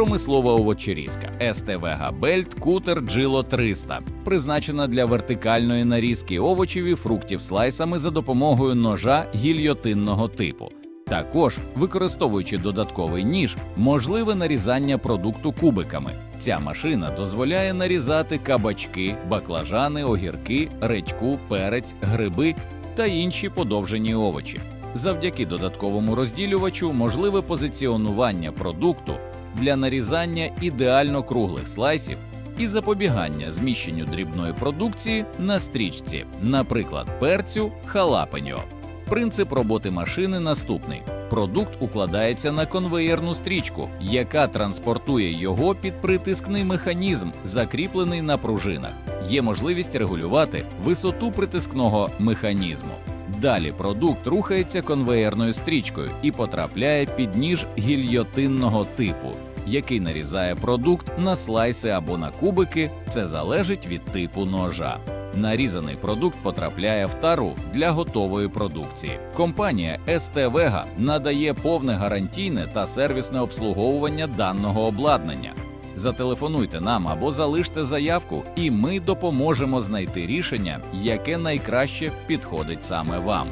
Промислова овочерізка СТВ Бельт Кутер Джило 300 призначена для вертикальної нарізки овочів і фруктів слайсами за допомогою ножа гільйотинного типу. Також, використовуючи додатковий ніж, можливе нарізання продукту кубиками. Ця машина дозволяє нарізати кабачки, баклажани, огірки, редьку, перець, гриби та інші подовжені овочі. Завдяки додатковому розділювачу можливе позиціонування продукту для нарізання ідеально круглих слайсів і запобігання зміщенню дрібної продукції на стрічці, наприклад, перцю халапеньо. Принцип роботи машини наступний: продукт укладається на конвеєрну стрічку, яка транспортує його під притискний механізм, закріплений на пружинах. Є можливість регулювати висоту притискного механізму. Далі продукт рухається конвеєрною стрічкою і потрапляє під ніж гільйотинного типу, який нарізає продукт на слайси або на кубики. Це залежить від типу ножа. Нарізаний продукт потрапляє в тару для готової продукції. Компанія ST Vega надає повне гарантійне та сервісне обслуговування даного обладнання. Зателефонуйте нам або залиште заявку, і ми допоможемо знайти рішення, яке найкраще підходить саме вам.